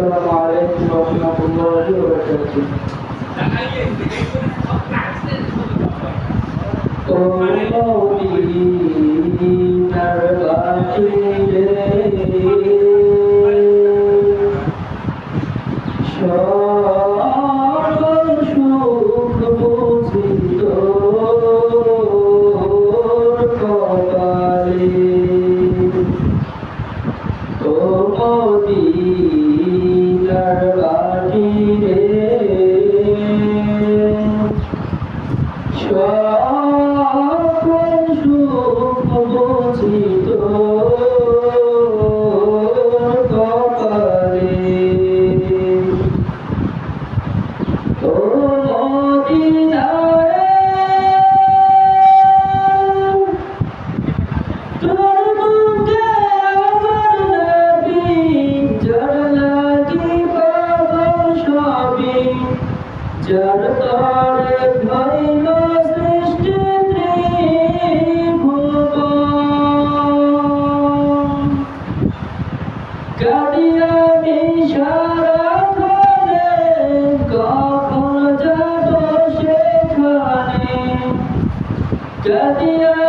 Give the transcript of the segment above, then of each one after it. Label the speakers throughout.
Speaker 1: السلام عليكم ورحمة الله وبركاته قول قولي যার তারে ভাইল সৃষ্টি ত্রিভুবন কাটিয়া নিশারা করে কখন যাব সেখানে কাটিয়া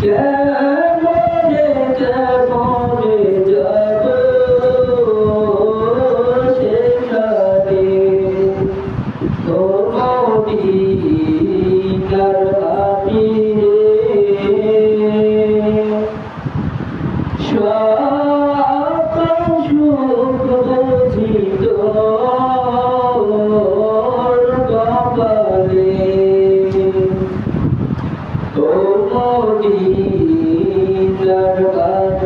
Speaker 1: কেমন কেমন